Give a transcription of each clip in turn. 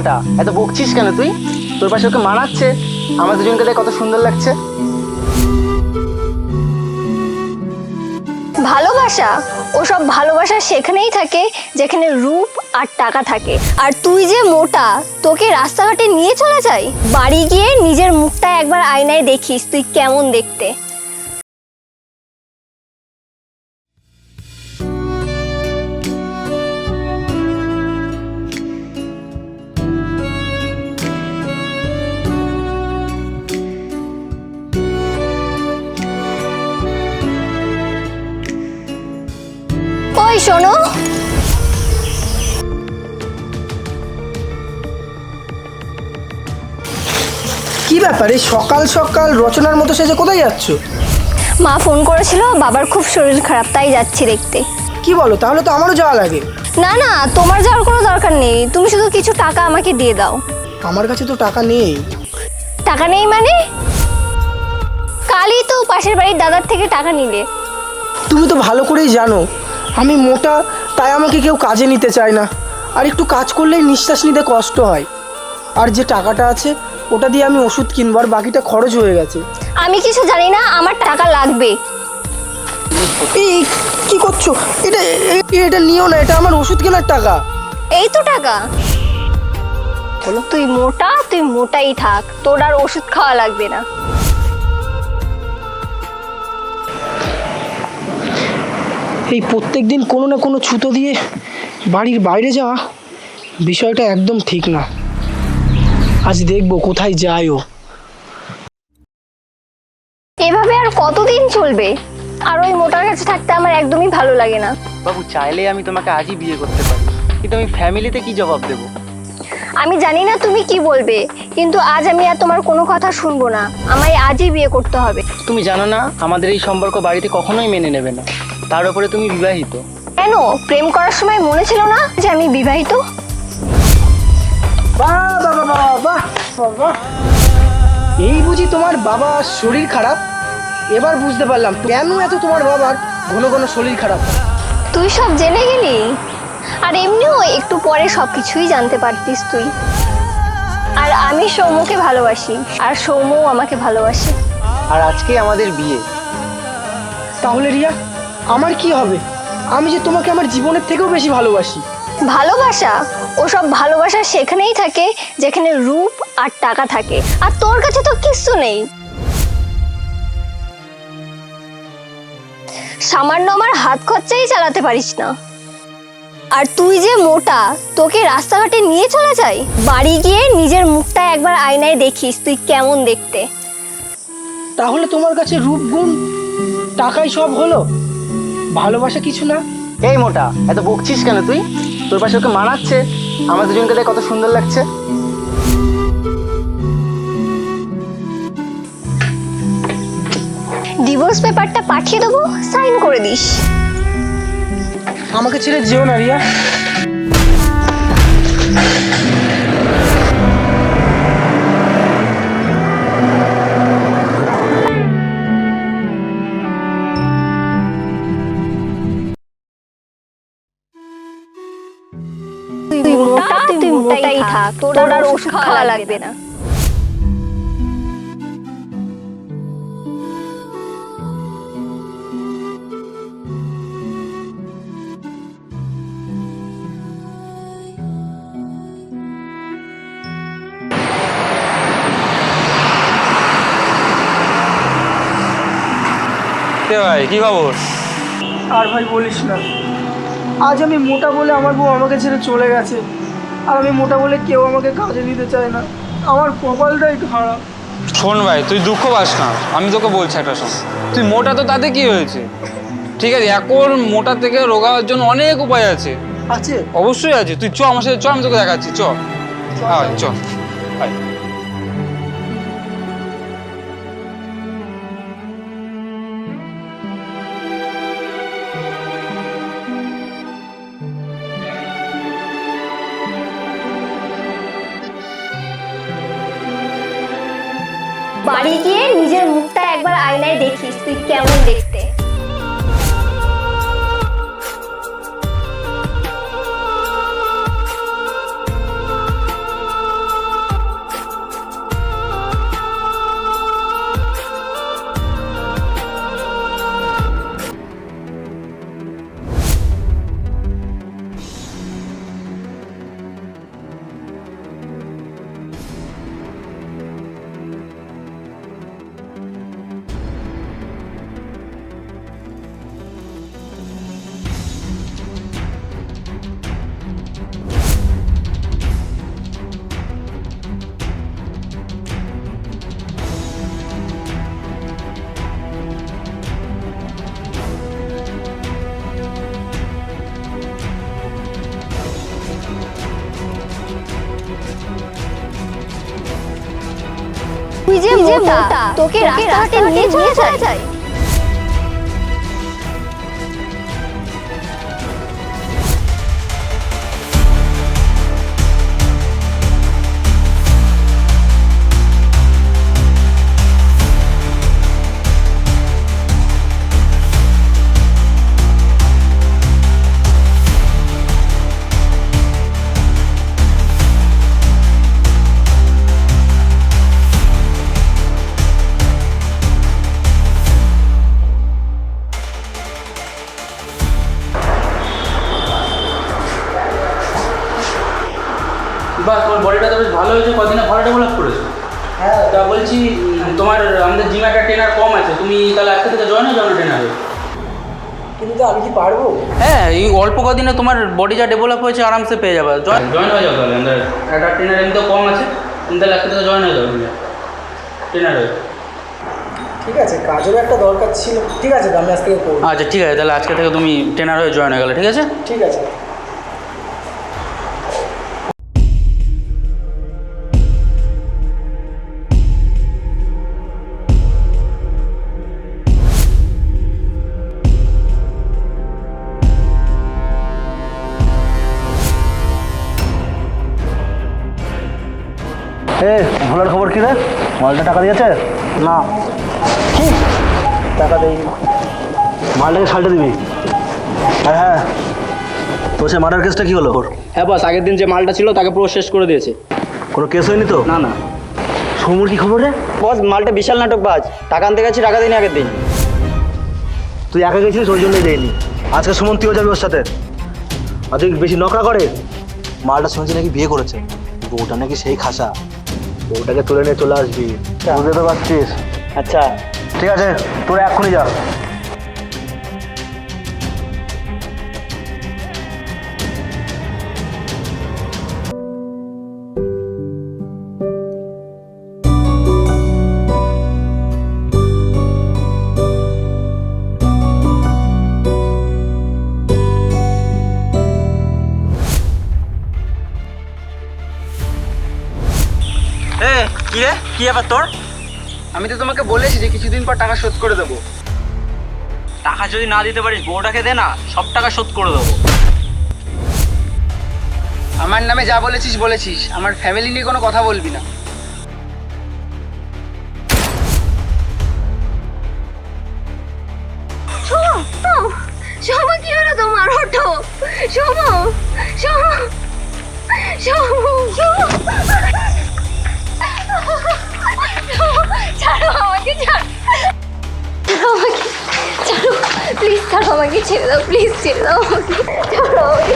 মোটা। এত বকছিস কেন তুই? তোর পাশে ওকে মানাচ্ছে? আমাদের দুজনকে দেখে কত সুন্দর লাগছে। ভালোবাসা? ওসব ভালোবাসা সেখানেই থাকে, যেখানে রূপ আর টাকা থাকে। আর তুই যে মোটা, তোকে রাস্তাঘাটে নিয়ে চলে যাই? বাড়ি গিয়ে নিজের মুখটা একবার আয়নায় দেখিস, তুই কেমন দেখতে? ব্যাপার? সকাল সকাল রচনার মতো সেজে কোথায় যাচ্ছ? মা ফোন করেছিল বাবার খুব শরীর খারাপ তাই যাচ্ছি দেখতে। কি বলো তাহলে তো আমারও যাওয়া লাগে। না না তোমার যাওয়ার কোনো দরকার নেই। তুমি শুধু কিছু টাকা আমাকে দিয়ে দাও। আমার কাছে তো টাকা নেই। টাকা নেই মানে? কালই তো পাশের বাড়ির দাদার থেকে টাকা নিলে। তুমি তো ভালো করেই জানো আমি মোটা তাই আমাকে কেউ কাজে নিতে চায় না। আর একটু কাজ করলেই নিঃশ্বাস নিতে কষ্ট হয়। আর যে টাকাটা আছে ওটা দিয়ে আমি ওষুধ কিনবো আর বাকিটা খরচ হয়ে গেছে। আমি কিছু জানি না আমার টাকা লাগবে। এই কি করছ? এটা এ- এটা নিও না এটা আমার ওষুধ কেনার টাকা। এই তো টাকা। বলো। তুই মোটা? তুই মোটাই থাক তোর আর ওষুধ খাওয়া লাগবে না। এই প্রত্যেক দিন কোনো না কোনো ছুতো দিয়ে বাড়ির বাইরে যাওয়া বিষয়টা একদম ঠিক না। আজ দেখব কোথায় যায় ও এভাবে আর কতদিন চলবে? আর ওই মোটার কাছে থাকতে আমার একদমই ভালো লাগে না। বাবু চাইলে আমি তোমাকে আজই বিয়ে করতে পারি। কিন্তু আমি ফ্যামিলিতে কি জবাব দেবো? আমি জানি না তুমি কি বলবে কিন্তু আজ আমি আর তোমার কোনো কথা শুনব না। আমায় আজই বিয়ে করতে হবে। তুমি জানো না আমাদের এই সম্পর্ক বাড়িতে কখনোই মেনে নেবে না। তার উপরে তুমি বিবাহিত। কেন? প্রেম করার সময় মনে ছিল না যে আমি বিবাহিত? বাহ বাহ বাহ বাহ, বাহ। বাহ, বাহ। এই বুঝি তোমার বাবার শরীর খারাপ? এবার বুঝতে পারলাম কেন এত তোমার বাবার ঘন ঘন শরীর খারাপ? তুই সব জেনে গেলি? আর এমনিও একটু পরে সব কিছুই জানতে পারতিস তুই। আর আমি সৌম্যকে ভালোবাসি আর সৌম্যও আমাকে ভালোবাসে। আর আজকে আমাদের বিয়ে। তাহলে রিয়া আমার কি হবে? আমি যে তোমাকে আমার জীবনের থেকেও বেশি ভালোবাসি। ভালোবাসা? ওসব ভালোবাসা সেখানেই থাকে যেখানে রূপ আর টাকা থাকে। আর তোর কাছে তো কিচ্ছু নেই। সামান্য আমার হাত খরচাই চালাতে পারিস না। আর তুই যে মোটা তোকে রাস্তাঘাটে নিয়ে চলে যাই? বাড়ি গিয়ে নিজের মুখটা একবার আয়নায় দেখিস তুই কেমন দেখতে। তাহলে তোমার কাছে রূপগুণ টাকাই সব হলো? ভালোবাসা কিছু না? এই মোটা এত বকছিস কেন তুই? তোর পাশে ওকে মানাচ্ছে। আমাদের দুজনকে দেখে কত সুন্দর লাগছে। ডিভোর্স পেপারটা পাঠিয়ে দেবো সাইন করে দিস। আমাকে ছেড়ে যেও না রিয়া। তুই মোটাই থাক তোর আর ওষুধ খাওয়া লাগবে না। ভাই কি খবর? আর ভাই বলিস না। আজ আমি মোটা বলে আমার বউ আমাকে ছেড়ে চলে গেছে। আর আমি মোটা বলে কেউ আমাকে কাজে নিতে চায় না। আমার কপালটাই খারাপ। শোন ভাই তুই দুঃখ পাস না। আমি তোকে বলছি একটা শোন। তুই মোটা তো তাতে কি হয়েছে? ঠিক আছে এখন মোটা থেকে রোগা হওয়ার জন্য অনেক উপায় আছে। আছে? অবশ্যই আছে। তুই চ আমার সাথে চ আমি তোকে দেখাচ্ছি। চ। হ্যাঁ চ। আয়। তুই কেমন দেখতে তুই যে মোটা। তোকে রাস্তাঘাটে নিয়ে চলে যায় বাহ তোমার বডিটা তো বেশ ভালো হয়েছে কদিনে ভালো ডেভেলপ করেছ? হ্যাঁ। তা বলছি তোমার আমাদের জিমে একটা ট্রেনার কম আছে তুমি তাহলে আজকে থেকে জয়েন হয়ে যাও ট্রেনারে কিন্তু আমি কি পারব? হ্যাঁ এই অল্প কদিনে তোমার বডি যা ডেভেলপ হয়েছে আরামসে পেয়ে যাবে। জয়েন জয়েন হয়ে যাও তাহলে আমাদের একটা ট্রেনার এমনিতেও কম আছে তুমি তাহলে আজকে থেকে জয়েন হয়ে যাও ট্রেনার হয়ে। ঠিক আছে কাজেরও একটা দরকার ছিল। ঠিক আছে তো আমি আজ থেকে করব। আচ্ছা ঠিক আছে তাহলে আজকে থেকে তুমি ট্রেনার হয়ে জয়েন হয়ে গেলে ঠিক আছে? ঠিক আছে। এ ভোলার খবর কি রে? মালটা টাকা দিয়েছে? না। কি? টাকা দেয়নি মালটাকে সালটে দিবি? হ্যাঁ হ্যাঁ। তো সে মার্ডার কেসটা কি হলো ওর? হ্যাঁ বস আগের দিন যে মালটা ছিল তাকে পুরো শেষ করে দিয়েছে। কোনো কেস হয়নি তো? না না। সমুর কি খবর রে? বস মালটা বিশাল নাটক বাজ। টাকা আনতে গেছি টাকা দিন আগের দিন। তুই একা গেছিস ওই জন্যই দেয়নি। আজকে সুমন তুইও যাবি ওর সাথে। আর তুই বেশি নকরা করে? মালটা শুনছি নাকি বিয়ে করেছে। বউটা নাকি সেই খাসা। বউটাকে তুলে নিয়ে চলে আসবি। বুঝতে তো পারছিস। আচ্ছা। ঠিক আছে তোরা এক্ষুনি যা। কি রে কি ব্যাপার তোর? আমি তো তোমাকে বলেছি যে কিছুদিন পর টাকা শোধ করে দেবো। টাকা যদি না দিতে পারিস বউটাকে দে না সব টাকা শোধ করে দেবো। আমার নামে যা বলেছিস বলেছিস। আমার ফ্যামিলি নিয়ে কোনো কথা বলবি না। শোভা কি হলো তোমার? ওঠো শোভা শোভা শোভা। ছাড়ো আমাকে ছাড়ো। ছাড়ো আমাকে ছাড়ো। প্লিজ ছাড়ো আমাকে ছেড়ে দাও প্লিজ ছেড়ে দাও আমাকে ছাড়ো আমাকে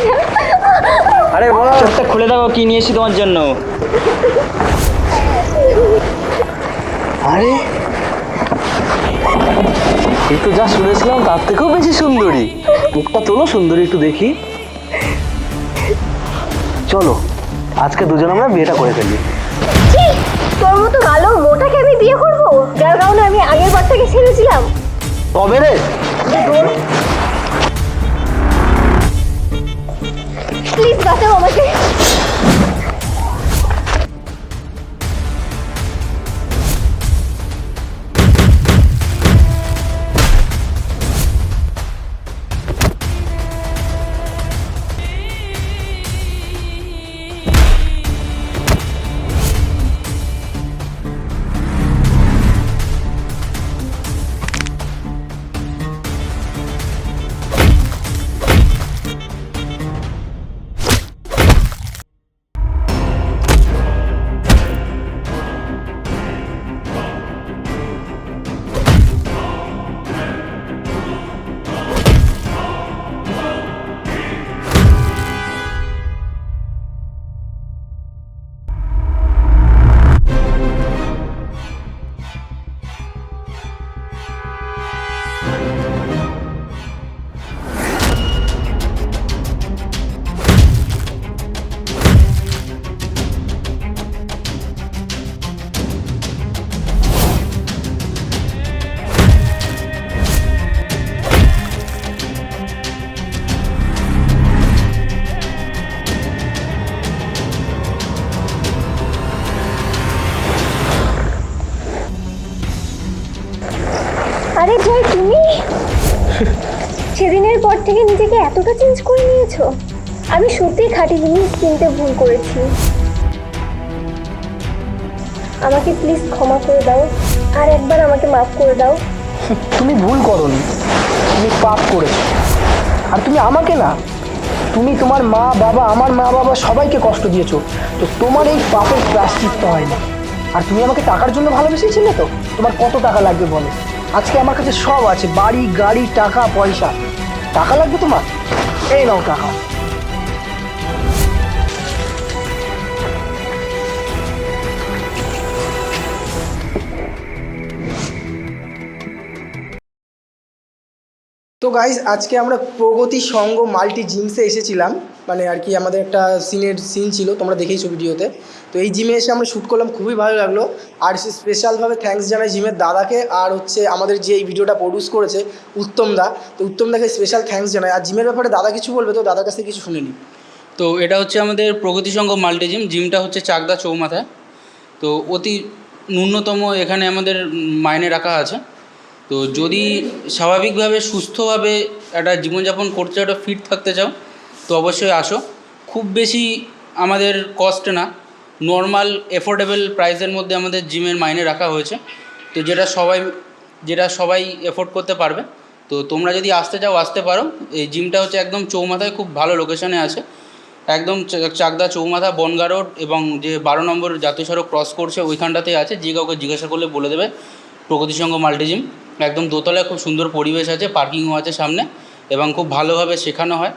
আরে বল চোখটা খুলে দাও কি নিয়েছি তোমার জন্য? আরে এই তো যা শুনেছিলাম তার থেকেও বেশি সুন্দরী। মুখটা তোলো সুন্দরী একটু দেখি। চলো আজকে দুজন আমরা বিয়েটা করে ফেলি। তোর মতো ভালো মোটাকে আমি বিয়ে করব? যার কারণে আমি আগের বার থেকে ছেড়েছিলাম। কবে রে? প্লিজ বাঁচাও আমাকে। করে আমি সত্যিই খাঁটি জিনিস কিনতে ভুল করেছি। আমাকে প্লিজ ক্ষমা করে দাও, আর একবার আমাকে মাফ করে দাও। তুমি ভুল করনি। তুমি পাপ করেছ। আর তুমি আমাকে না, তুমি তোমার মা, বাবা, আমার মা, বাবা সবাইকে কষ্ট দিয়েছ। তো তোমার এই পাপের প্রাশ্চিত্য হয় না আর তুমি আমাকে টাকার জন্য ভালোবেসেছিলে তো? তোমার কত টাকা লাগবে বলো? আজকে আমার কাছে সব আছে। বাড়ি, গাড়ি, টাকা, পয়সা। টাকা লাগবে তোমার? এই নাও। টাকা তো গাইজ আজকে আমরা প্রগতি সঙ্গ মাল্টি জিমসে এসেছিলাম। মানে আর কি আমাদের একটা সিনের সিন ছিল, তোমরা দেখেইছো ভিডিওতে। তো এই জিমে এসে আমরা শ্যুট করলাম, খুবই ভালো লাগল। আর স্পেশালভাবে থ্যাঙ্কস জানাই জিমের দাদাকে আর হচ্ছে আমাদের যে এই ভিডিওটা প্রডিউস করেছে উত্তম দা। তো উত্তম দাকে স্পেশাল থ্যাঙ্কস জানাই। আর জিমের ব্যাপারে দাদা কিছু বলবে তো? দাদার কাছে কিছু শুনে নিই তো এটা হচ্ছে আমাদের প্রগতি সংঘ মাল্টি জিম জিমটা হচ্ছে চাকদা চৌমাথায়। তো অতি ন্যূনতম এখানে আমাদের মাইনে রাখা আছে। তো যদি স্বাভাবিকভাবে সুস্থভাবে একটা জীবনযাপন করতে চাও ফিট থাকতে চাও তো অবশ্যই আসো। খুব বেশি আমাদের কস্ট না। নর্মাল এফোর্ডেবল প্রাইসের মধ্যে আমাদের জিমের মাইনে রাখা হয়েছে। তো যেটা সবাই যেটা সবাই এফোর্ড করতে পারবে। তো তোমরা যদি আসতে চাও, আসতে পারো। এই জিমটা হচ্ছে একদম চৌমাথায় খুব ভালো লোকেশনে আছে। একদম চাকদা চৌমাথা, বনগা রোড এবং যে বারো নম্বর জাতীয় সড়ক ক্রস করছে ওইখানটাতেই আছে। যে কাউকে জিজ্ঞাসা করলে বলে দেবে। প্রগতি সংঘ মাল্টিজিম একদম দোতলায় খুব সুন্দর পরিবেশ আছে পার্কিংও আছে সামনে এবং খুব ভালোভাবে শেখানো হয়।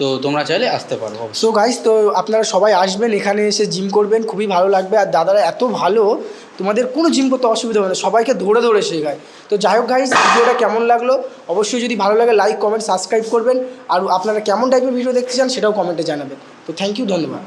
তো তোমরা চাইলে আসতে পারো সো গাইজ তো আপনারা সবাই আসবেন, এখানে এসে জিম করবেন, খুবই ভালো লাগবে। আর দাদারা এত ভালো, তোমাদের কোনো জিম করতে অসুবিধা হবে না, সবাইকে ধরে ধরে শেখায়। তো যাই হোক গাইজ ভিডিওটা কেমন লাগল? অবশ্যই যদি ভালো লাগে লাইক কমেন্ট সাবস্ক্রাইব করবেন। আর আপনারা কেমন টাইপের ভিডিও দেখতে চান, সেটাও কমেন্টে জানাবেন। তো থ্যাংক ইউ ধন্যবাদ।